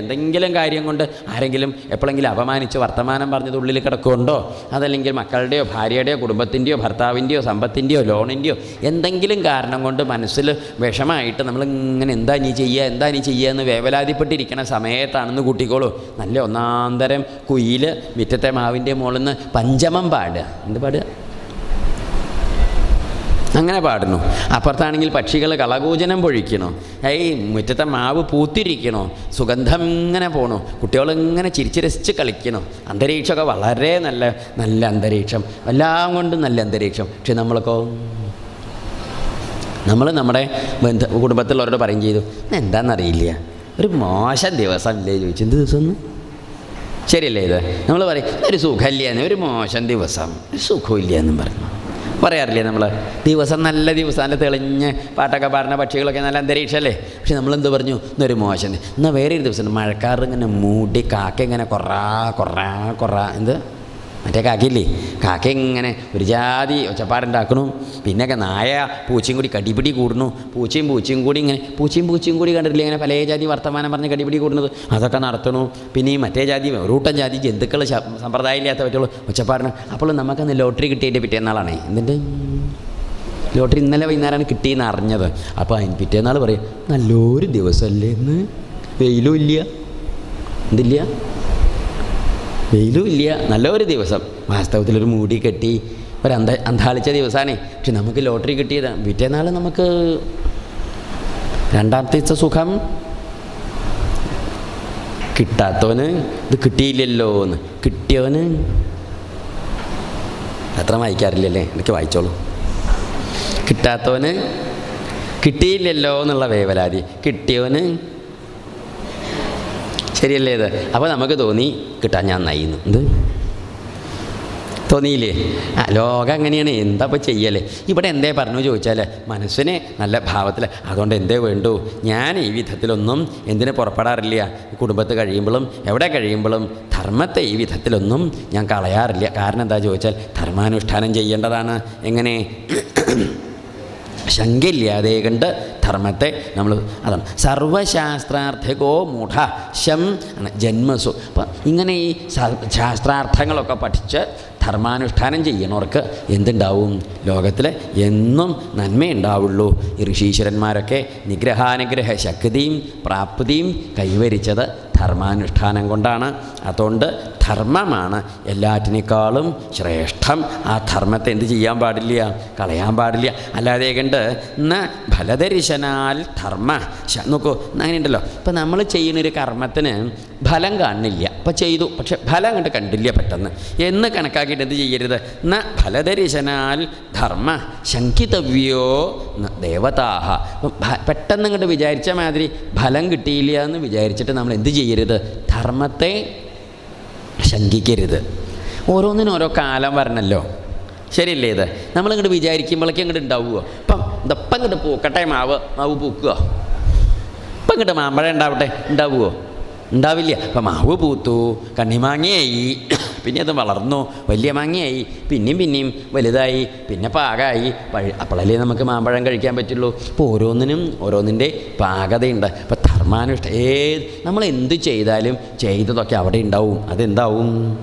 എന്തെങ്കിലും കാര്യം കൊണ്ട് ആരെങ്കിലും എപ്പോഴെങ്കിലും അപമാനിച്ച് വർത്തമാനം പറഞ്ഞത് ഉള്ളിൽ കിടക്കുന്നുണ്ടോ? അതല്ലെങ്കിൽ മക്കളുടെയോ ഭാര്യയുടെയോ കുടുംബത്തിന്റെയോ ഭർത്താവിന്റെയോ സമ്പത്തിന്റെയോ ലോണിന്റെയോ എന്തെങ്കിലും കാരണം കൊണ്ട് മനസ്സിൽ വിഷമായിട്ട് നമ്മൾ ഇങ്ങനെ എന്താ നീ ചെയ്യുക എന്താ നീ ചെയ്യുക എന്ന് വേവലാതിപ്പെട്ടിരിക്കണ സമയത്താണെന്ന് കൂട്ടിക്കോളൂ. നല്ല ഒന്നാന്തരം കുയിൽ മിറ്റത്തെ മാവിന്റെ മുകളിൽ നിന്ന് പഞ്ചമം പാടുക. എന്ത് പാടുക? അങ്ങനെ പാടുന്നു. അപ്പുറത്താണെങ്കിൽ പക്ഷികൾ കളകൂജനം പൊഴിക്കണോ? ഏയ് മുറ്റത്തെ മാവ് പൂത്തിരിക്കണോ? സുഗന്ധം ഇങ്ങനെ പോണു? കുട്ടികളിങ്ങനെ ചിരിച്ച് രസിച്ച് കളിക്കണോ? അന്തരീക്ഷമൊക്കെ വളരെ നല്ല നല്ല അന്തരീക്ഷം. എല്ലാം കൊണ്ടും നല്ല അന്തരീക്ഷം. പക്ഷെ നമ്മളൊക്കെ നമ്മൾ നമ്മുടെ ബന്ധ കുടുംബത്തിലുള്ളവരോട് പറയും ചെയ്തു എന്താണെന്നറിയില്ല ഒരു മോശം ദിവസം ഇല്ലേ ചോദിച്ചു. എന്ത് ദിവസം ശരിയല്ലേ ഇത്? നമ്മൾ പറയും ഒരു സുഖമില്ല ഒരു മോശം ദിവസം. സുഖമില്ല എന്നും പറഞ്ഞു. പറയാറില്ലേ നമ്മൾ ദിവസം നല്ല ദിവസം നല്ല തെളിഞ്ഞ് പാട്ടൊക്കെ പാടുന്ന പക്ഷികളൊക്കെ നല്ല അന്തരീക്ഷമല്ലേ? പക്ഷെ നമ്മളെന്ത് പറഞ്ഞു? ഇന്നൊരു മോശം എന്നാൽ വേറെ ഒരു ദിവസം മഴക്കാർ ഇങ്ങനെ മൂടി കാക്ക ഇങ്ങനെ കൊറാ കൊറാ കൊറാ. എന്ത്? മറ്റേ കാക്കയില്ലേ കാക്ക ഇങ്ങനെ ഒരു ജാതി ഒച്ചപ്പാടുണ്ടാക്കണു. പിന്നെയൊക്കെ നായ പൂച്ചയും കൂടി കടിപിടി കൂടുന്നു. പൂച്ചയും പൂച്ചയും കൂടി ഇങ്ങനെ പൂച്ചയും പൂച്ചയും കൂടി കണ്ടിട്ടില്ലേ? ഇങ്ങനെ പല ജാതി വർത്തമാനം പറഞ്ഞ് കടിപിടി കൂടുന്നത്. അതൊക്കെ നടത്തണു. പിന്നെ ഈ മറ്റേ ജാതി ഒരൂട്ടം ജാതി ജന്തുക്കൾ സമ്പ്രദായം ഇല്ലാത്ത പറ്റുള്ളൂ ഒച്ചപ്പാടിന് അപ്പോൾ നമുക്കന്ന് ലോട്ടറി കിട്ടിയതിന്റെ പിറ്റേന്നാളാണ്. എന്നിട്ട് ലോട്ടറി ഇന്നലെ വൈകുന്നേരമാണ് കിട്ടിയെന്ന് അറിഞ്ഞത്. അപ്പോൾ അതിന് പിറ്റേന്നാൾ പറയും നല്ലൊരു ദിവസമല്ലേ എന്ന് വെയിലും ഇല്ല. എന്തില്ല? വെയിലും ഇല്ല. നല്ലൊരു ദിവസം. വാസ്തവത്തിലൊരു മൂടി കെട്ടി. ഒരു അന്ത അന്താളിച്ച ദിവസമാണ് പക്ഷെ നമുക്ക് ലോട്ടറി കിട്ടിയതാണ് പിറ്റേന്നാൾ നമുക്ക് രണ്ടാമത്തെ സുഖം കിട്ടാത്തവന് ഇത് കിട്ടിയില്ലല്ലോ എന്ന് കിട്ടിയവന് അത്ര വായിക്കാറില്ലല്ലേ? എനിക്ക് വായിച്ചോളൂ. കിട്ടാത്തവന് കിട്ടിയില്ലല്ലോ എന്നുള്ള വേവലാതി. കിട്ടിയവന് ശരിയല്ലേ ഇത്? അപ്പോൾ നമുക്ക് തോന്നി കിട്ടാൻ ഞാൻ നയ്യുന്നു എന്ത്? തോന്നിയില്ലേ? ആ ലോകം അങ്ങനെയാണ്. എന്താ ഇപ്പോൾ ചെയ്യല്ലേ ഇവിടെ എന്തേ പറഞ്ഞു ചോദിച്ചാൽ മനസ്സിനെ നല്ല ഭാവത്തിൽ അതുകൊണ്ട് എന്തേ വേണ്ടു? ഞാൻ ഈ വിധത്തിലൊന്നും എന്തിനു പുറപ്പെടാറില്ല? കുടുംബത്ത് കഴിയുമ്പോഴും എവിടെ കഴിയുമ്പോഴും ധർമ്മത്തെ ഈ വിധത്തിലൊന്നും ഞാൻ കളയാറില്ല. കാരണം എന്താ ചോദിച്ചാൽ ധർമാനുഷ്ഠാനം ചെയ്യേണ്ടതാണ്. എങ്ങനെ? ശങ്കയില്ലാതെ കണ്ട് ധർമ്മത്തെ നമ്മൾ അതാണ്. സർവശാസ്ത്രാർത്ഥകോ മൂഢ ശം ആണ് ജന്മസു. അപ്പം ഇങ്ങനെ ഈ ശാസ്ത്രാർത്ഥങ്ങളൊക്കെ പഠിച്ച് ധർമാനുഷ്ഠാനം ചെയ്യണവർക്ക് എന്തുണ്ടാവും? ലോകത്തിൽ എന്നും നന്മയുണ്ടാവുള്ളൂ. ഈ ഋഷീശ്വരന്മാരൊക്കെ നിഗ്രഹാനുഗ്രഹ ശക്തിയും പ്രാപ്തിയും കൈവരിച്ചത് ധർമാനുഷ്ഠാനം കൊണ്ടാണ്. അതുകൊണ്ട് ധർമ്മമാണ്. എല്ലാറ്റിനേക്കാളും ശ്രേഷ്ഠം. ആ ധർമ്മത്തെ എന്ത് ചെയ്യാൻ പാടില്ല? കളയാൻ പാടില്ല. അല്ലാതെ കണ്ട് ന ഫലദരിശനാൽ ധർമ്മ. നോക്കൂ അങ്ങനെ ഉണ്ടല്ലോ ഇപ്പം നമ്മൾ ചെയ്യുന്നൊരു കർമ്മത്തിന് ഫലം കാണുന്നില്ല. അപ്പോൾ ചെയ്തു പക്ഷെ ഫലം കണ്ട് കണ്ടില്ല പെട്ടെന്ന്. എന്ന് കണക്കാക്കിയിട്ട് എന്ത് ചെയ്യരുത്? ന ഫലദരിശനാൽ ധർമ്മ. ശങ്കിതവ്യോ ദേവതാഹ. പെട്ടെന്ന് ഇങ്ങോട്ട് വിചാരിച്ച മാതിരി ഫലം കിട്ടിയില്ല എന്ന് വിചാരിച്ചിട്ട് നമ്മൾ എന്ത് ചെയ്യരുത്? ധർമ്മത്തെ ശങ്കിക്കരുത്. ഓരോന്നിനും ഓരോ കാലം വരണല്ലോ. ശരിയല്ലേ ഇത്? നമ്മളിങ്ങോട്ട് വിചാരിക്കുമ്പോഴേക്കും ഇങ്ങോട്ട് ഉണ്ടാവുമോ ഇപ്പം ഇതപ്പം ഇങ്ങോട്ട് പൂക്കട്ടെ മാവ് മാവ് പൂക്കുക. ഇപ്പം ഇങ്ങോട്ട് മാമ്പഴം ഉണ്ടാവട്ടെ ഉണ്ടാവുമോ ഉണ്ടാവില്ല അപ്പം മാവ് പൂത്തു കണ്ണിമാങ്ങയായി. പിന്നെ അത് വളർന്നു. വലിയ മാങ്ങയായി. പിന്നെയും പിന്നെയും വലുതായി. പിന്നെ പാകമായി പഴ അപ്പോഴല്ലേ നമുക്ക് മാമ്പഴം കഴിക്കാൻ പറ്റുള്ളൂ. അപ്പോൾ ഓരോന്നിനും ഓരോന്നിന്റെ പാകതയുണ്ട്. അപ്പം ധർമാനുഷ്ഠ ഏത് നമ്മൾ എന്ത് ചെയ്താലും ചെയ്തതൊക്കെ അവിടെ ഉണ്ടാവും. അതെന്താവും?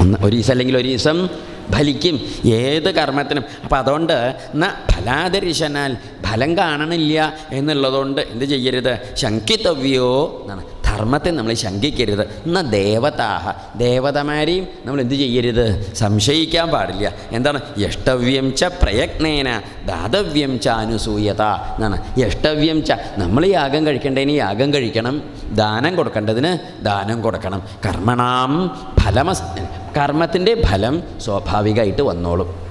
ഒന്ന് ഒരു ദിവസം അല്ലെങ്കിൽ ഒരു ദിവസം ഫലിക്കും. ഏത് കർമ്മത്തിനും. അപ്പം അതുകൊണ്ട് ന ഫലാദർശനാൽ ഫലം കാണണില്ല എന്നുള്ളതുകൊണ്ട് എന്ത് ചെയ്യരുത്? ശങ്കിതവ്യോ എന്നാണ്. ധർമ്മത്തെ നമ്മൾ ശങ്കിക്കരുത്. എന്ന ദേവതാഹ. ദേവതമാരെയും നമ്മൾ എന്ത് ചെയ്യരുത്? സംശയിക്കാൻ പാടില്ല. എന്താണ്? യഷ്ടവ്യം ച പ്രയത്നേന ദാതവ്യം ച അനുസൂയത. എന്നാണ്. യഷ്ടവ്യം ച. നമ്മൾ യാഗം കഴിക്കേണ്ടതിന് യാഗം കഴിക്കണം. ദാനം കൊടുക്കേണ്ടതിന് ദാനം കൊടുക്കണം. കർമ്മണാം ഫലമസ് കർമ്മത്തിന്റെ ഫലം സ്വാഭാവികമായിട്ട് വന്നോളും.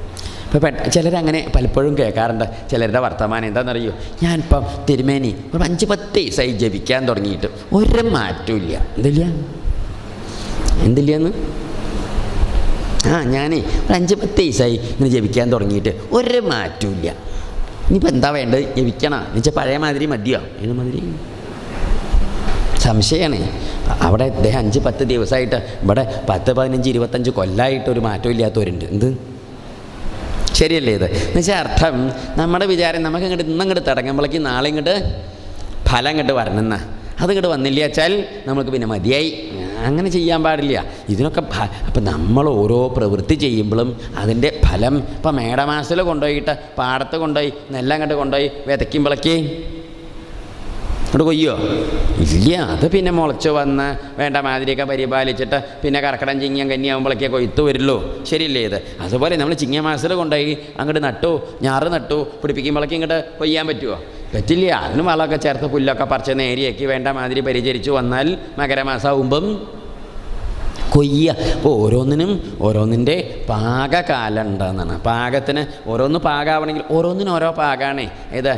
ഇപ്പോൾ പെട്ട ചിലരങ്ങനെ പലപ്പോഴും കേൾക്കാറുണ്ട്. ചിലരുടെ വർത്തമാനം എന്താണെന്നറിയോ? ഞാനിപ്പം തിരുമേനി ഒരു അഞ്ച് പത്ത് ദിവസമായി ജപിക്കാൻ തുടങ്ങിയിട്ട് ഒരു മാറ്റമില്ല എന്തില്ല? എന്തില്ലെന്ന് ആ ഞാനേ ഒരു അഞ്ച് പത്ത് ദിവസമായി ഇങ്ങനെ ജപിക്കാൻ തുടങ്ങിയിട്ട് ഒരു മാറ്റമില്ല ഇനിയിപ്പോൾ എന്താ വേണ്ടത്? ജപിക്കണം. എന്നുവെച്ചാൽ പഴയ മാതിരി മതിയോ? ഏത് മാതിരി? സംശയമാണ്. അവിടെ അദ്ദേഹം അഞ്ച് പത്ത് ദിവസമായിട്ട് ഇവിടെ പത്ത് പതിനഞ്ച് ഇരുപത്തഞ്ച് കൊല്ലമായിട്ട് ഒരു മാറ്റം ഇല്ലാത്തവരുണ്ട് എന്ത്? ശരിയല്ലേ ഇത്? എന്നുവെച്ചാൽ അർത്ഥം നമ്മുടെ വിചാരം നമുക്ക് ഇങ്ങോട്ട് ഇന്നങ്ങോട്ട് തുടങ്ങുമ്പോഴേക്കും നാളെ ഇങ്ങോട്ട് ഫലം ഇങ്ങോട്ട് വരണമെന്ന അതിങ്ങോട്ട് വന്നില്ല വെച്ചാൽ നമുക്ക് പിന്നെ മതിയായി. അങ്ങനെ ചെയ്യാൻ പാടില്ല. ഇതിനൊക്കെ അപ്പം നമ്മൾ ഓരോ പ്രവൃത്തി ചെയ്യുമ്പോഴും അതിന്റെ ഫലം ഇപ്പം മേടമാസത്തിൽ കൊണ്ടുപോയിട്ട് പാടത്ത് കൊണ്ടുപോയി നെല്ലങ്ങോട്ട് കൊണ്ടുപോയി വിതയ്ക്കുമ്പോഴേക്ക് അങ്ങോട്ട് കൊയ്യോ? ഇല്ല അത് പിന്നെ മുളച്ച് വന്ന് വേണ്ട മാതിരിയൊക്കെ പരിപാലിച്ചിട്ട് പിന്നെ കർക്കടം ചിങ്ങം കന്നിയാകുമ്പോഴൊക്കെ കൊയ്ത്ത് വരുള്ളൂ. ശരിയല്ലേ ഇത്? അതുപോലെ നമ്മൾ ചിങ്ങമാസത്തിൽ കൊണ്ടുപോയി അങ്ങോട്ട് നട്ടു ഞാറ് നട്ടു പിടിപ്പിക്കുമ്പോഴേക്കും ഇങ്ങോട്ട് കൊയ്യാൻ പറ്റുമോ പറ്റില്ല. അതിന് വളമൊക്കെ ചേർത്ത് പുല്ലൊക്കെ പറിച്ച് നേരിയാക്കി വേണ്ട മാതിരി പരിചരിച്ചു വന്നാൽ മകരമാസമാകുമ്പം കൊയ്യ. അപ്പോൾ ഓരോന്നിനും ഓരോന്നിന്റെ പാകകാലം ഉണ്ടെന്നാണ് പാകത്തിന് ഓരോന്ന് പാകാവണമെങ്കിൽ ഓരോന്നിനും ഓരോ പാകമാണേ ഏത്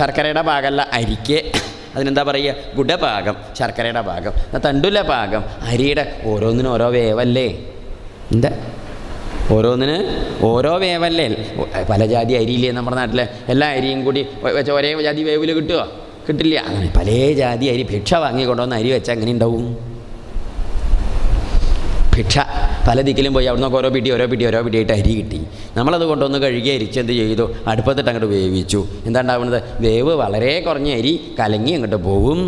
ശർക്കരയുടെ പാകമല്ല അരിക്ക്. അതിനെന്താ പറയുക? ഗുഡപാകം ശർക്കരയുടെ പാകം. തണ്ടുല പാകം അരിയുടെ ഓരോന്നിനും ഓരോ വേവല്ലേ? എന്താ? ഓരോന്നിന് ഓരോ വേവല്ലേ? പല ജാതി അരിയില്ലേ നമ്മുടെ നാട്ടിൽ എല്ലാ അരിയും കൂടി വെച്ച ഒരേ ജാതി വേവിൽ കിട്ടുമോ കിട്ടില്ല. അങ്ങനെ പല ജാതി അരി ഭിക്ഷ വാങ്ങി കൊണ്ടുവന്ന് അരി വെച്ചാൽ എങ്ങനെ ഉണ്ടാവും? ഭിക്ഷ. പല ദിക്കിലും പോയി അവിടുന്ന് ഓരോ പിടി ഓരോ പിടി ഓരോ പിടിയായിട്ട് അരി കിട്ടി. നമ്മളത് കൊണ്ടൊന്ന് കഴുകി അരിച്ച് എന്ത് ചെയ്തു? അടുപ്പത്തിട്ട് അങ്ങോട്ട് വേവിച്ചു. എന്താ ഉണ്ടാവുന്നത് വേവ് വളരെ കുറഞ്ഞ അരി കലങ്ങി അങ്ങോട്ട് പോവും.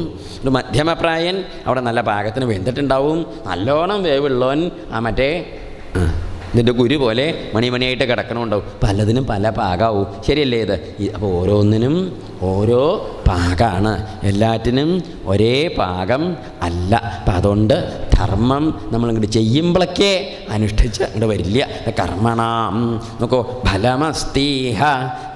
ഒരു മധ്യമപ്രായൻ അവിടെ നല്ല പാകത്തിന് വെന്തിട്ടുണ്ടാവും. നല്ലോണം വേവുള്ളവൻ ആ മറ്റേ ഇതിന്റെ കുരു പോലെ മണിമണിയായിട്ട് കിടക്കണമുണ്ടാവും പലതിനും പല പാകാവും. ശരിയല്ലേ ഇത്? അപ്പോൾ ഓരോന്നിനും ഓരോ പാകമാണ് എല്ലാറ്റിനും ഒരേ പാകം അല്ല. അപ്പം അതുകൊണ്ട് ധർമ്മം നമ്മളിങ്ങോട്ട് ചെയ്യുമ്പോഴൊക്കെ അനുഷ്ഠിച്ച് അങ്ങോട്ട് വരില്ല. കർമ്മണാം. നോക്കോ ഫലമസ്തീഹ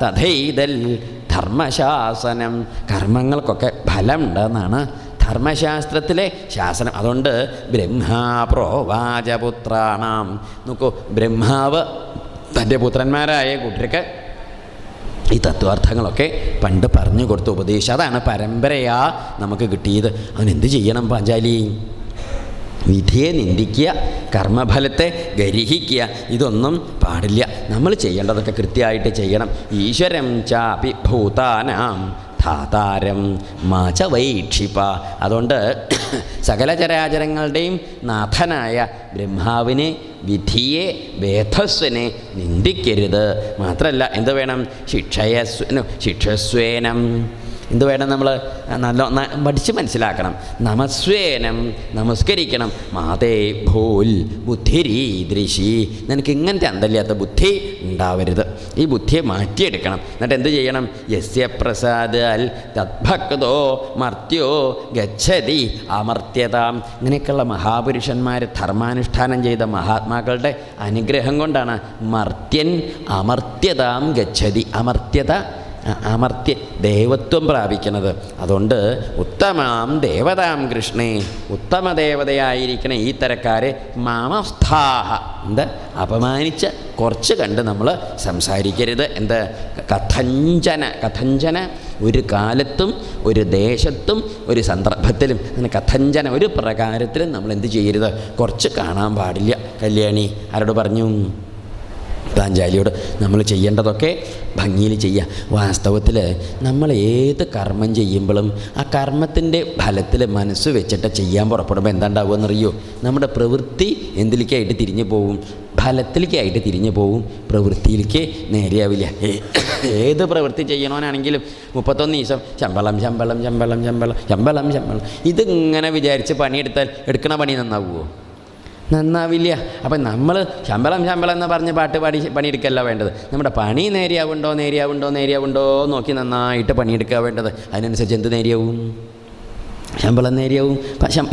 തഥൈതൽ ധർമ്മശാസനം. കർമ്മങ്ങൾക്കൊക്കെ ഫലമുണ്ടെന്നാണ് ധർമ്മശാസ്ത്രത്തിലെ ശാസനം. അതുകൊണ്ട് ബ്രഹ്മാ ബ്രഹ്മാപ്രോവാചപുത്രാണാം നോക്കൂ ബ്രഹ്മാവ് തന്റെ പുത്രന്മാരായ കൂട്ടർക്ക് ഈ തത്വാർത്ഥങ്ങളൊക്കെ പണ്ട് പറഞ്ഞു കൊടുത്ത ഉപദേശം. അതാണ് പരമ്പരയാ നമുക്ക് കിട്ടിയത്. അവനെന്ത് ചെയ്യണം പാഞ്ചാലി? വിധിയെ നിന്ദിക്കുക കർമ്മഫലത്തെ ഗരിഹിക്കുക ഇതൊന്നും പാടില്ല. നമ്മൾ ചെയ്യേണ്ടതൊക്കെ കൃത്യമായിട്ട് ചെയ്യണം. ഈശ്വരം ചാപി ഭൂതാനാം ധാതാരം മാച വൈക്ഷിപ്പ അതുകൊണ്ട് സകല ചരാചരങ്ങളുടെയും നാഥനായ ബ്രഹ്മാവിനെ വിധിയെ വേധസ്വനെ നിന്ദിക്കരുത്. മാത്രമല്ല എന്ത് വേണം? ശിക്ഷയസ്വനു ശിക്ഷസ്വേനം. എന്ത് വേണം നമ്മൾ നല്ല പഠിച്ച് മനസ്സിലാക്കണം. നമസ്വേനം നമസ്കരിക്കണം. മാതേ ഭൂൽ ബുദ്ധിരീദൃശി നിനക്ക് ഇങ്ങനത്തെ അന്തല്ലാത്ത ബുദ്ധി ഉണ്ടാവരുത്. ഈ ബുദ്ധിയെ മാറ്റിയെടുക്കണം. എന്നിട്ട് എന്ത് ചെയ്യണം? യസ്യ പ്രസാദാൽ തദ്ഭക്തോ മർത്യോ ഗച്ഛതി അമർത്യതാം. ഇങ്ങനെയൊക്കെയുള്ള മഹാപുരുഷന്മാർ ധർമാനുഷ്ഠാനം ചെയ്ത മഹാത്മാക്കളുടെ അനുഗ്രഹം കൊണ്ടാണ് മർത്യൻ അമർത്യതാം ഗച്ഛതി. അമർത്യത അമർത്യ ദേവത്വം പ്രാപിക്കുന്നത്. അതുകൊണ്ട് ഉത്തമാം ദേവതാം കൃഷ്ണേ ഉത്തമ ദേവതയായിരിക്കണ ഈ തരക്കാരെ മാമസ്ഥാഹ. എന്ത്? അപമാനിച്ച് കുറച്ച് കണ്ട് നമ്മൾ സംസാരിക്കരുത്. എന്ത്? കഥഞ്ചന കഥഞ്ചന ഒരു കാലത്തും ഒരു ദേശത്തും ഒരു സന്ദർഭത്തിലും അങ്ങനെ കഥഞ്ചന ഒരു പ്രകാരത്തിലും നമ്മൾ എന്ത് ചെയ്യരുത്? കുറച്ച് കാണാൻ പാടില്ല. കല്യാണി ആരോട് പറഞ്ഞു? പാഞ്ചാലിയോട് നമ്മൾ ചെയ്യേണ്ടതൊക്കെ ഭംഗിയിൽ ചെയ്യുക വാസ്തവത്തിൽ നമ്മൾ ഏത് കർമ്മം ചെയ്യുമ്പോഴും ആ കർമ്മത്തിന്റെ ഫലത്തിൽ മനസ്സ് വെച്ചിട്ട് ചെയ്യാൻ പുറപ്പെടുമ്പോൾ എന്താണ്ടാവുമെന്നറിയോ നമ്മുടെ പ്രവൃത്തി എന്തിലേക്കായിട്ട് തിരിഞ്ഞു പോവും? ഫലത്തിലേക്കായിട്ട് തിരിഞ്ഞു പോവും. പ്രവൃത്തിയിലേക്ക് നേരെയാവില്ല. ഏത് പ്രവൃത്തി ചെയ്യണമെന്നാണെങ്കിലും മുപ്പത്തൊന്ന് ദിവസം ശമ്പളം ശമ്പളം ശമ്പളം ശമ്പളം ശമ്പളം ശമ്പളം. ഇതിങ്ങനെ വിചാരിച്ച് പണിയെടുത്താൽ എടുക്കണ പണി നന്നാവുമോ? നന്നാവില്ല. അപ്പം നമ്മൾ ശമ്പളം ശമ്പളം എന്ന് പറഞ്ഞ് പാട്ട് പാടി പണിയെടുക്കല്ല വേണ്ടത്. നമ്മുടെ പണി നേരെയാവുണ്ടോ നേരെയാവുണ്ടോ നേരെയാവുണ്ടോ നോക്കി നന്നായിട്ട് പണിയെടുക്കുക വേണ്ടത്. അതിനനുസരിച്ച് എന്ത് നേരെയാവും? ശമ്പളം നേരെയാവും.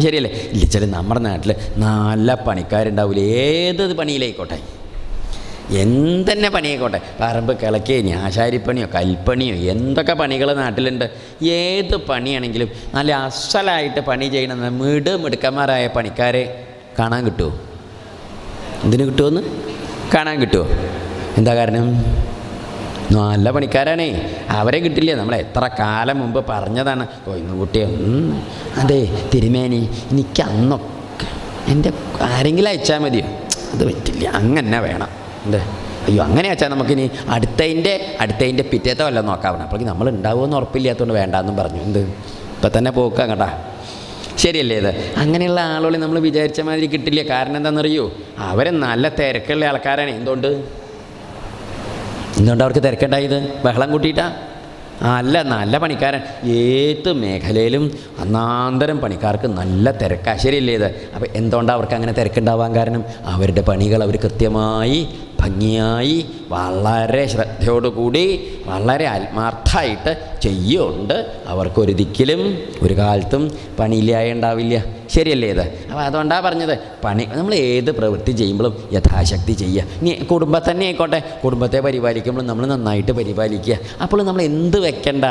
ശരിയല്ലേ? ഇല്ല ചില നമ്മുടെ നാട്ടിൽ നല്ല പണിക്കാരുണ്ടാവില്ല ഏത് പണിയിലായിക്കോട്ടെ? എന്തെന്നെ പണിയായിക്കോട്ടെ? പറമ്പ് കിളക്കേ ആശാരിപ്പണിയോ കൽപ്പണിയോ എന്തൊക്കെ പണികൾ നാട്ടിലുണ്ട്. ഏത് പണിയാണെങ്കിലും നല്ല അസലായിട്ട് പണി ചെയ്യണമെന്ന് മിടുമിടുക്കന്മാരായ പണിക്കാരെ കാണാൻ കിട്ടുമോ എന്തിനു കിട്ടുമെന്ന് കാണാൻ കിട്ടുമോ എന്താ കാരണം? നല്ല പണിക്കാരാണേ. അവരെ കിട്ടില്ല? നമ്മൾ എത്ര കാലം മുമ്പ് പറഞ്ഞതാണ്. ഓ ഇന്ന് കുട്ടിയോ അതെ തിരുമേനി എനിക്ക് അന്നൊക്കെ എന്റെ ആരെങ്കിലും അയച്ചാൽ മതിയോ? അത് പറ്റില്ല അങ്ങനെ വേണം. എന്ത്? അയ്യോ അങ്ങനെ വെച്ചാൽ നമുക്കിനി അടുത്തതിന്റെ അടുത്തതിന്റെ പിറ്റേത്തെ വല്ലതും നോക്കാവണം അപ്പോഴേക്കും നമ്മൾ ഉണ്ടാവുമെന്ന് ഉറപ്പില്ലാത്തതുകൊണ്ട് വേണ്ടാന്നും പറഞ്ഞു. എന്ത്? ഇപ്പം തന്നെ പോക്കാം കേട്ടാ. ശരിയല്ലേ ഇത്? അങ്ങനെയുള്ള ആളുകളെ നമ്മൾ വിചാരിച്ച മാതിരി കിട്ടില്ല. കാരണം എന്താണെന്നറിയോ? അവർ നല്ല തിരക്കുള്ള ആൾക്കാരാണ്. എന്തുകൊണ്ട്? എന്തുകൊണ്ട് അവർക്ക് തിരക്കുണ്ടായത്? ബഹളം കൂട്ടിയിട്ടാ? അല്ല നല്ല പണിക്കാരൻ. ഏത് മേഖലയിലും അന്നാന്തരം പണിക്കാർക്ക് നല്ല തിരക്കാ. ശരിയല്ലേ ഇത്? അപ്പോൾ എന്തുകൊണ്ടാണ് അവർക്ക് അങ്ങനെ തിരക്കുണ്ടാവാൻ കാരണം? അവരുടെ പണികൾ അവർ കൃത്യമായി ഭംഗിയായി വളരെ ശ്രദ്ധയോടുകൂടി വളരെ ആത്മാർത്ഥമായിട്ട് ചെയ്യുന്നുണ്ട്. അവർക്കൊരു ദിക്കിലും ഒരു കാലത്തും പണിയില്ലായ ഉണ്ടാവില്ല ശരിയല്ലേ ഇത്? അപ്പോൾ അതുകൊണ്ടാണ് പറഞ്ഞത്. പണി നമ്മൾ ഏത് പ്രവൃത്തി ചെയ്യുമ്പോഴും യഥാശക്തി ചെയ്യുക. ഇനി കുടുംബം തന്നെ ആയിക്കോട്ടെ. കുടുംബത്തെ പരിപാലിക്കുമ്പോൾ നമ്മൾ നന്നായിട്ട് പരിപാലിക്കുക. അപ്പോൾ നമ്മൾ എന്ത് വെക്കണ്ട?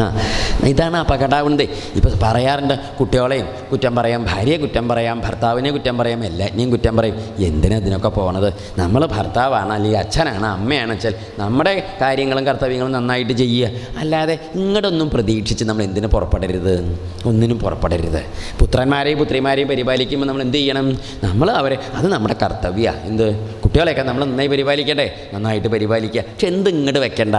ആ ഇതാണ് അപകടാവുന്നത് ഇപ്പോൾ പറയാറുണ്ട് കുട്ടികളെയും കുറ്റം പറയാം ഭാര്യയെ കുറ്റം പറയാം ഭർത്താവിനെ കുറ്റം പറയാം എല്ലാറ്റിനെയും കുറ്റം പറയും. എന്തിനാ ഇതിനൊക്കെ പോണത്? നമ്മൾ ഭർത്താവാണ് അല്ലെങ്കിൽ അച്ഛനാണ് അമ്മയാണ് വെച്ചാൽ നമ്മുടെ കാര്യങ്ങളും കർത്തവ്യങ്ങളും നന്നായിട്ട് ചെയ്യുക. അല്ലാതെ ഇങ്ങോട്ടൊന്നും പ്രതീക്ഷിച്ച് നമ്മൾ എന്തിനു പുറപ്പെടരുത്? ഒന്നിനും പുറപ്പെടരുത്. പുത്രന്മാരെയും പുത്രിമാരെയും പരിപാലിക്കുമ്പോൾ നമ്മൾ എന്ത് ചെയ്യണം? നമ്മൾ അവരെ അത് നമ്മുടെ കർത്തവ്യമാണ് എന്ത്? കുട്ടികളെയൊക്കെ നമ്മൾ നന്നായി പരിപാലിക്കണ്ടേ നന്നായിട്ട് പരിപാലിക്കുക. പക്ഷെ എന്ത് ഇങ്ങോട്ട് വെക്കണ്ട?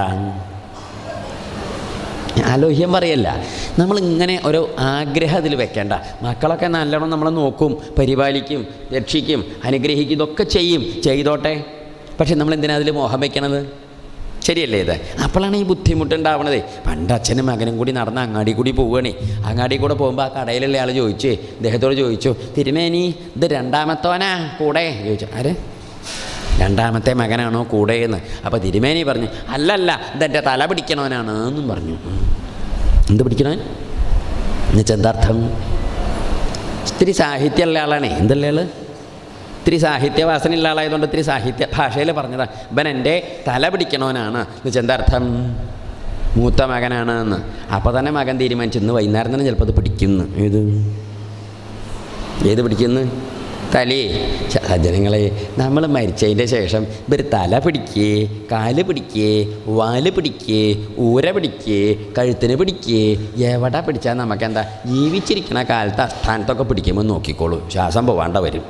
ആലോഹ്യം പറയല്ല. നമ്മളിങ്ങനെ ഒരു ആഗ്രഹം അതിൽ വെക്കേണ്ട. മക്കളൊക്കെ നല്ലോണം നമ്മളെ നോക്കും പരിപാലിക്കും രക്ഷിക്കും അനുഗ്രഹിക്കും ഇതൊക്കെ ചെയ്യും. ചെയ്തോട്ടെ. പക്ഷെ നമ്മൾ എന്തിനാ അതിൽ മോഹം വയ്ക്കണത് ശരിയല്ലേ ഇത്? അപ്പോഴാണ് ഈ ബുദ്ധിമുട്ടുണ്ടാവണത്. പണ്ട് അച്ഛനും മകനും കൂടി നടന്ന് അങ്ങാടി കൂടി പോവുകയാണേ. അങ്ങാടി കൂടെ പോകുമ്പോൾ ആ കടയിലുള്ള ആൾ ചോദിച്ചേ ഇദ്ദേഹത്തോട് ചോദിച്ചു തിരുമേനി ഇത് രണ്ടാമത്തോനാ? കൂടെ? ചോദിച്ചു. ആര്? രണ്ടാമത്തെ മകനാണോ കൂടെ എന്ന് അപ്പോൾ തിരുമേനി പറഞ്ഞു അല്ലല്ല ഇതെന്റെ തല പിടിക്കണവനാണ് എന്നും പറഞ്ഞു. എന്ത് പിടിക്കണവൻ? എന്നുവെച്ചാൽ എന്താർത്ഥം ഇത്തിരി സാഹിത്യമുള്ള ആളാണേ. എന്തല്ലേ ആൾ ഇത്തിരി സാഹിത്യവാസനയുള്ള ആളായതുകൊണ്ട് ഇത്തിരി സാഹിത്യ ഭാഷയിൽ പറഞ്ഞതാ. ഇവൻ എന്റെ തല പിടിക്കണവനാണ് എന്നുവെച്ചാൽ എന്താർത്ഥം മൂത്ത മകനാണ് എന്ന് അപ്പോൾ തന്നെ മകൻ തീരുമാനിച്ചു ഇന്ന് വൈകുന്നേരം തന്നെ ചിലപ്പോൾ അത് പിടിക്കുന്നു. ഏത്? ഏത് പിടിക്കുന്നു? തലേ. സജ്ജനങ്ങളെ നമ്മൾ മരിച്ചതിന്റെ ശേഷം ഇവർ തല പിടിക്കേ കാൽ പിടിക്കേ വാൽ പിടിക്കേ ഊര പിടിക്കേ കഴുത്തിന് പിടിക്കേ എവിടെ പിടിച്ചാൽ നമുക്കെന്താ? ജീവിച്ചിരിക്കുന്ന കാലത്ത് അസ്ഥാനത്തൊക്കെ പിടിക്കുമ്പോൾ നോക്കിക്കോളൂ. ശ്വാസം പോവാണ്ട വരും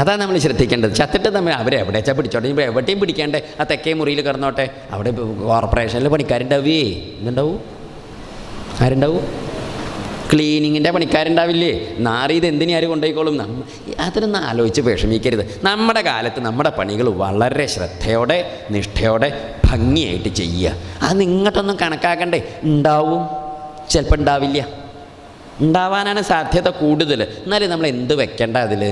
അതാണ് നമ്മൾ ശ്രദ്ധിക്കേണ്ടത്. ചത്തിട്ട് നമ്മൾ അവരെ എവിടെ വെച്ചാൽ പിടിച്ചോട്ടെ? ഇപ്പോൾ എവിടെയും പിടിക്കാണ്ടേ ആ തെക്കേ മുറിയിൽ കിടന്നോട്ടെ? അവിടെ കോർപ്പറേഷനിൽ പണിക്കാരുണ്ടാവേ. എന്തുണ്ടാവും ആരുണ്ടാവും? ക്ലീനിങ്ങിന്റെ പണിക്കാരുണ്ടാവില്ലേ? നാറി ഇത് എന്തിനു ആര് കൊണ്ടുപോയിക്കോളും? നമ്മ അതിനൊന്നും ആലോചിച്ച് വിഷമിക്കരുത്. നമ്മുടെ കാലത്ത് നമ്മുടെ പണികൾ വളരെ ശ്രദ്ധയോടെ നിഷ്ഠയോടെ ഭംഗിയായിട്ട് ചെയ്യുക. അത് ഇങ്ങോട്ടൊന്നും കണക്കാക്കണ്ടേ. ഉണ്ടാവും. ചിലപ്പോൾ ഉണ്ടാവില്ല. ഉണ്ടാവാനാണ് സാധ്യത കൂടുതൽ. എന്നാലും നമ്മൾ എന്ത് വെക്കേണ്ട അതിൽ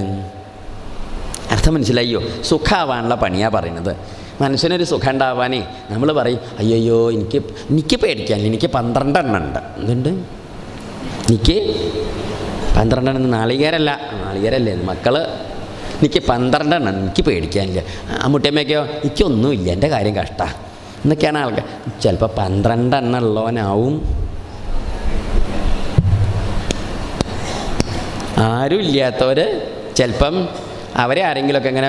അർത്ഥം മനസ്സിലായോ സുഖമാവാനുള്ള പണിയാണ് പറയുന്നത്. മനുഷ്യനൊരു സുഖം ഉണ്ടാവാനേ. നമ്മൾ പറയും അയ്യോ എനിക്ക് എനിക്ക് പേടിക്കാനില്ല. എനിക്ക് പന്ത്രണ്ടെണ്ണം ഉണ്ട്. എന്തുണ്ട്? എനിക്ക് പന്ത്രണ്ടെണ്ണം നാളികേരല്ല. നാളികേരല്ലേ മക്കൾ എനിക്ക് പന്ത്രണ്ടെണ്ണം എനിക്ക് പേടിക്കാനില്ല. അമ്മുട്ടിയമ്മയ്ക്കോ എനിക്കൊന്നുമില്ല എന്റെ കാര്യം കഷ്ടമാണ് എന്നൊക്കെയാണ് ആൾക്കാർ ചിലപ്പോൾ പന്ത്രണ്ടെണ്ണം ഉള്ളവനാവും. ആരും ഇല്ലാത്തവർ ചിലപ്പം അവരെ ആരെങ്കിലുമൊക്കെ ഇങ്ങനെ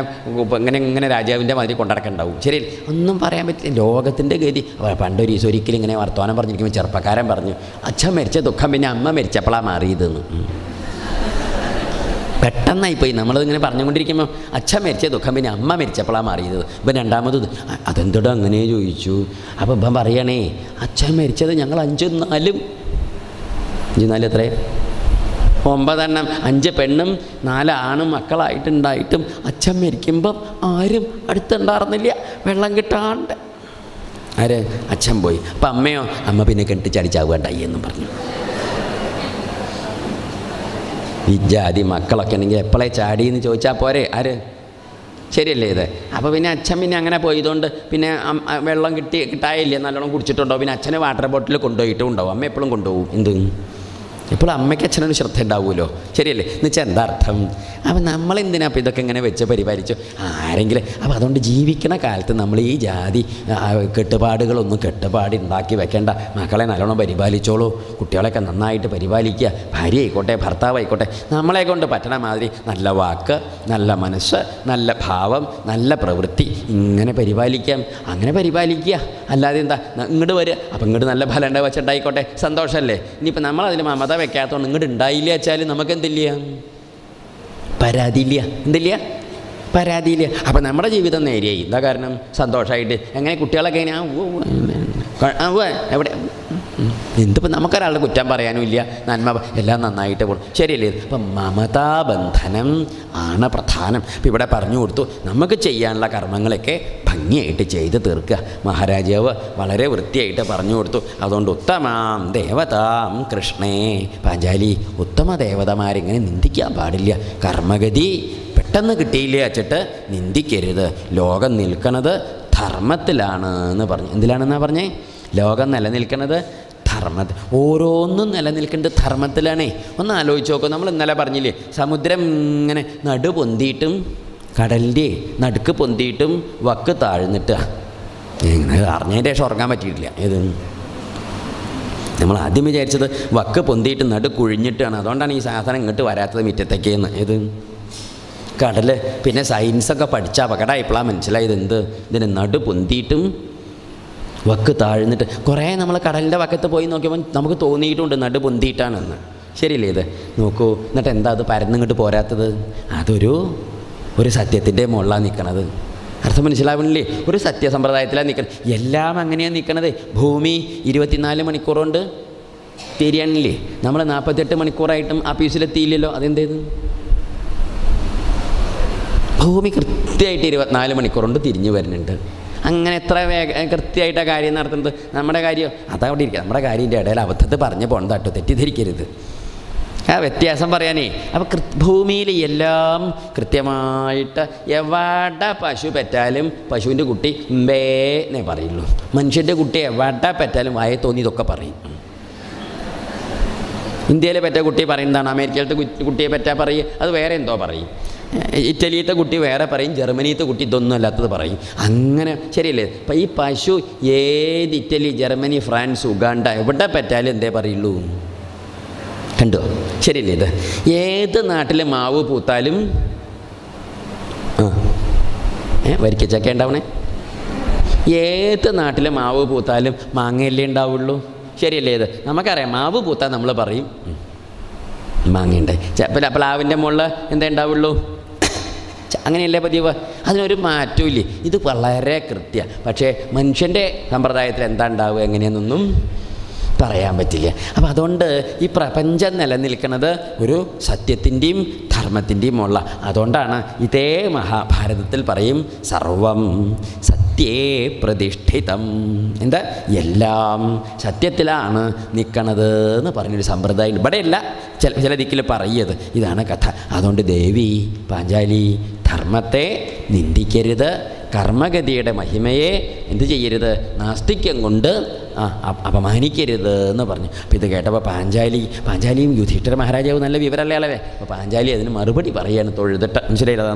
ഇങ്ങനെ ഇങ്ങനെ രാജാവിന്റെ മാതിരി കൊണ്ടിടക്കുണ്ടാവും. ശരി ഒന്നും പറയാൻ പറ്റില്ല. ലോകത്തിന്റെ ഗതി. പണ്ടൊരു ദിവസം ഒരിക്കലും ഇങ്ങനെ വർത്തമാനം പറഞ്ഞിരിക്കുമ്പോൾ ചെറുപ്പക്കാരൻ പറഞ്ഞു അച്ഛൻ മരിച്ച ദുഃഖം പിന്നെ അമ്മ മരിച്ചപ്പോഴാണ് മാറിയതെന്ന്. പെട്ടെന്നായിപ്പോയി. നമ്മളിങ്ങനെ പറഞ്ഞുകൊണ്ടിരിക്കുമ്പോൾ അച്ഛൻ മരിച്ച ദുഃഖം പിന്നെ അമ്മ മരിച്ചപ്പോഴാണ് മാറിയത്. ഇപ്പം രണ്ടാമത് അതെന്തോടോ "അ- അങ്ങനെ ചോദിച്ചു? അപ്പോൾ ഇപ്പം പറയണേ അച്ഛൻ മരിച്ചത് ഞങ്ങൾ അഞ്ചും നാലും. അഞ്ചും നാല് എത്രയാണ് ഒമ്പതെണ്ണം. അഞ്ച് പെണ്ണും നാല് ആണും മക്കളായിട്ടുണ്ടായിട്ടും അച്ഛൻ മരിക്കുമ്പം ആരും അടുത്തുണ്ടായിരുന്നില്ല. വെള്ളം കിട്ടാണ്ട്. ആര്? അച്ഛൻ പോയി. അപ്പം അമ്മയോ? അമ്മ പിന്നെ കെട്ടി ചടിച്ചാവുകണ്ടായി എന്നും പറഞ്ഞു. ഈ ജാതി മക്കളൊക്കെ ഉണ്ടെങ്കിൽ എപ്പോഴേ ചാടി എന്ന് ചോദിച്ചാൽ പോരെ? ആര്? ശരിയല്ലേ ഇത്? അപ്പോൾ പിന്നെ അച്ഛൻ പിന്നെ അങ്ങനെ പോയതുകൊണ്ട് പിന്നെ വെള്ളം കിട്ടി കിട്ടായില്ലേ. നല്ലോണം കുടിച്ചിട്ടുണ്ടോ പിന്നെ അച്ഛനെ വാട്ടർ ബോട്ടിൽ കൊണ്ടുപോയിട്ടും ഉണ്ടാവും. അമ്മ എപ്പോഴും കൊണ്ടുപോകും. എന്ത്? എപ്പോഴും അമ്മയ്ക്ക് അച്ഛനൊരു ശ്രദ്ധ ഉണ്ടാവുമല്ലോ ശരിയല്ലേ? എന്ന് വെച്ചാൽ എന്താ അർത്ഥം? അപ്പം നമ്മളെന്തിനാ അപ്പോൾ ഇതൊക്കെ ഇങ്ങനെ വെച്ച് പരിപാലിച്ചു? ആരെങ്കിലും അപ്പോൾ അതുകൊണ്ട് ജീവിക്കണ കാലത്ത് നമ്മൾ ഈ ജാതി കെട്ടുപാടുകളൊന്നും കെട്ടുപാട് ഉണ്ടാക്കി വെക്കേണ്ട. മക്കളെ നല്ലോണം പരിപാലിച്ചോളൂ. കുട്ടികളെയൊക്കെ നന്നായിട്ട് പരിപാലിക്കുക. ഭാര്യ ആയിക്കോട്ടെ ഭർത്താവ് ആയിക്കോട്ടെ നമ്മളെ കൊണ്ട് പറ്റണ മാതിരി നല്ല വാക്ക് നല്ല മനസ്സ് നല്ല ഭാവം നല്ല പ്രവൃത്തി ഇങ്ങനെ പരിപാലിക്കാം. അങ്ങനെ പരിപാലിക്കുക. അല്ലാതെ എന്താ ഇങ്ങോട്ട് വരിക അപ്പം ഇങ്ങോട്ട് നല്ല ഫലം ഉണ്ടായി വെച്ചിട്ടുണ്ടായിക്കോട്ടെ സന്തോഷമല്ലേ ഇനിയിപ്പോൾ നമ്മളതിൽ മമത വെക്കാത്തതുകൊണ്ട് ഇങ്ങോട്ട് ഉണ്ടായില്ല വെച്ചാൽ നമുക്ക് എന്തില്ല പരാതിയില്ല. എന്തില്ല? പരാതിയില്ല. അപ്പം നമ്മുടെ ജീവിതം നേരെയായി. എന്താ കാരണം? സന്തോഷമായിട്ട് എങ്ങനെ കുട്ടികളൊക്കെ എങ്ങനെയാ എവിടെ. എന്തിപ്പോൾ നമുക്കൊരാളുടെ കുറ്റം പറയാനും ഇല്ല. നന്മ എല്ലാം നന്നായിട്ട് പോകും ശരിയല്ലേ? അപ്പം മമതാബന്ധനം ആണ് പ്രധാനം. ഇപ്പം ഇവിടെ പറഞ്ഞു കൊടുത്തു നമുക്ക് ചെയ്യാനുള്ള കർമ്മങ്ങളൊക്കെ ഭംഗിയായിട്ട് ചെയ്ത് തീർക്കുക. മഹാരാജാവ് വളരെ വൃത്തിയായിട്ട് പറഞ്ഞു കൊടുത്തു. അതുകൊണ്ട് ഉത്തമാം ദേവതാം കൃഷ്ണേ. പാഞ്ചാലി ഉത്തമ ദേവതമാരിങ്ങനെ നിന്ദിക്കാൻ പാടില്ല. കർമ്മഗതി പെട്ടെന്ന് കിട്ടിയില്ലേ അച്ചിട്ട്? നിന്ദിക്കരുത്. ലോകം നിൽക്കുന്നത് ധർമ്മത്തിലാണ് എന്ന് പറഞ്ഞു. എന്തിലാണെന്നാണ് പറഞ്ഞേ? ലോകം നിലനിൽക്കുന്നത് ധർമ്മത്തിൽ ഓരോന്നും നിലനിൽക്കേണ്ടത് ധർമ്മത്തിലാണേ. ഒന്ന് ആലോചിച്ച് നോക്കൂ. നമ്മൾ ഇന്നലെ പറഞ്ഞില്ലേ സമുദ്രം ഇങ്ങനെ നടു പൊന്തിയിട്ടും കടലിന്റെ നടുക്ക് പൊന്തിയിട്ടും വക്ക് താഴ്ന്നിട്ട്. ഇങ്ങനെ അറിഞ്ഞതിന്റെ ശേഷം ഉറങ്ങാൻ പറ്റിയിട്ടില്ല. ഇത് നമ്മൾ ആദ്യം വിചാരിച്ചത് വക്ക് പൊന്തിയിട്ട് നടു കുഴിഞ്ഞിട്ടാണ്. അതുകൊണ്ടാണ് ഈ സാധനം ഇങ്ങോട്ട് വരാത്തത് മുറ്റത്തേക്കെന്ന്. ഇത് കടൽ പിന്നെ സയൻസൊക്കെ പഠിച്ച അപകടമായപ്പോഴാണ് മനസ്സിലായത് എന്ത്? ഇതിന് നടു പൊന്തിയിട്ടും വക്ക് താഴ്ന്നിട്ട് കുറേ നമ്മൾ കടലിന്റെ വക്കത്ത് പോയി നോക്കിയപ്പോൾ നമുക്ക് തോന്നിയിട്ടുണ്ട് നടു പൊന്തിയിട്ടാണെന്ന്. ശരിയല്ലേ ഇത്? നോക്കൂ എന്നിട്ട് എന്താ അത് പരന്നിങ്ങോട്ട് പോരാത്തത്? അതൊരു ഒരു സത്യത്തിന്റെ മുകളിലാണ് നിൽക്കണത് അർത്ഥം മനസ്സിലാവണില്ലേ ഒരു സത്യസമ്പ്രദായത്തിലാണ് നിൽക്കുന്നത് എല്ലാം അങ്ങനെയാണ് നിൽക്കണത് ഭൂമി ഇരുപത്തിനാല് മണിക്കൂർ കൊണ്ട് തിരിയണില്ലേ? നമ്മൾ നാൽപ്പത്തെട്ട് മണിക്കൂറായിട്ടും ആഫീസിലെത്തിയില്ലല്ലോ അതെന്തേത് ഭൂമി കൃത്യമായിട്ട് ഇരുപത്തിനാല് മണിക്കൂർ കൊണ്ട് തിരിഞ്ഞു വരുന്നുണ്ട്. അങ്ങനെ എത്ര വേഗ കൃത്യമായിട്ടാണ് കാര്യം നടത്തുന്നത്? നമ്മുടെ കാര്യം? അതവിടെ ഇരിക്കുക നമ്മുടെ കാര്യത്തിന്റെ ഇടയിൽ അബദ്ധത്തിൽ പറഞ്ഞു പോകണം തട്ടു തെറ്റിദ്ധരിക്കരുത്. ആ വ്യത്യാസം പറയാനേ അപ്പോൾ ഭൂമിയിൽ എല്ലാം കൃത്യമായിട്ട് എവിടെ പശു പെറ്റാലും പശുവിന്റെ കുട്ടി ബേ എന്നേ പറയുള്ളൂ. മനുഷ്യന്റെ കുട്ടി എവിടെ പെറ്റാലും വായ തോന്നി ഇതൊക്കെ പറയും. ഇന്ത്യയിലെ പെറ്റ കുട്ടി പറയുന്നതാണ് അമേരിക്കയിലത്തെ കുട്ടിയെ പറ്റാ പറയും അത് വേറെ എന്തോ പറയും. ഇറ്റലിയിലത്തെ കുട്ടി വേറെ പറയും ജർമ്മനിയത്തെ കുട്ടി ഇതൊന്നും അല്ലാത്തത് പറയും. അങ്ങനെ ശരിയല്ലേ? അപ്പം ഈ പശു ഏത് ഇറ്റലി ജർമ്മനി ഫ്രാൻസ് ഉഗാണ്ട എവിടെ പറ്റാലും എന്തേ പറയുള്ളൂ? കണ്ടോ? ശരിയല്ലേ ഇത്? ഏത് നാട്ടിലെ മാവ് പൂത്താലും ആ ഏ വരിക്കച്ചക്ക ഉണ്ടാവണേ ഏത് നാട്ടിലെ മാവ് പൂത്താലും മാങ്ങയല്ലേ ഉണ്ടാവുള്ളൂ? ശരിയല്ലേ ഇത്? നമുക്കറിയാം മാവ് പൂത്താൽ നമ്മൾ പറയും. മാങ്ങയുണ്ടായി മാങ്ങയുണ്ട്. ചിലപ്പോൾ പ്ലാവിന്റെ മുകളിൽ എന്താ ഉണ്ടാവുള്ളൂ? അങ്ങനെയല്ലേ പതിവ്? അതിനൊരു മാറ്റവും ഇല്ലേ? ഇത് വളരെ കൃത്യ. പക്ഷേ മനുഷ്യന്റെ സമ്പ്രദായത്തിൽ എന്താ ഉണ്ടാവുക? എങ്ങനെയെന്നൊന്നും പറയാൻ പറ്റില്ല. അപ്പം അതുകൊണ്ട് ഈ പ്രപഞ്ചം നിലനിൽക്കുന്നത് ഒരു സത്യത്തിന്റെയും ധർമ്മത്തിന്റെയും ഉള്ള അതുകൊണ്ടാണ് ഇതേ മഹാഭാരതത്തിൽ പറയും സർവം സത്യേ പ്രതിഷ്ഠിതം. എന്താ? എല്ലാം സത്യത്തിലാണ് നിൽക്കണത് എന്ന് പറഞ്ഞൊരു സമ്പ്രദായം. ഇവിടെയല്ല ചില ചില ദിക്കിൽ പറയത്. ഇതാണ് കഥ. അതുകൊണ്ട് ദേവി പാഞ്ചാലി ധർമ്മത്തെ നിന്ദിക്കരുത്. കർമ്മഗതിയുടെ മഹിമയെ എന്ത് ചെയ്യരുത്? നാസ്തിക്യം കൊണ്ട് അപമാനിക്കരുത് എന്ന് പറഞ്ഞു. അപ്പോൾ ഇത് കേട്ടപ്പോൾ പാഞ്ചാലി പാഞ്ചാലിയും യുധിഷ്ഠിര മഹാരാജാവും നല്ല വിവരമല്ലേ അളവേ അപ്പോൾ പാഞ്ചാലി അതിന് മറുപടി പറയാണ് തൊഴുതിട്ട്. മനസ്സിലായില്ല?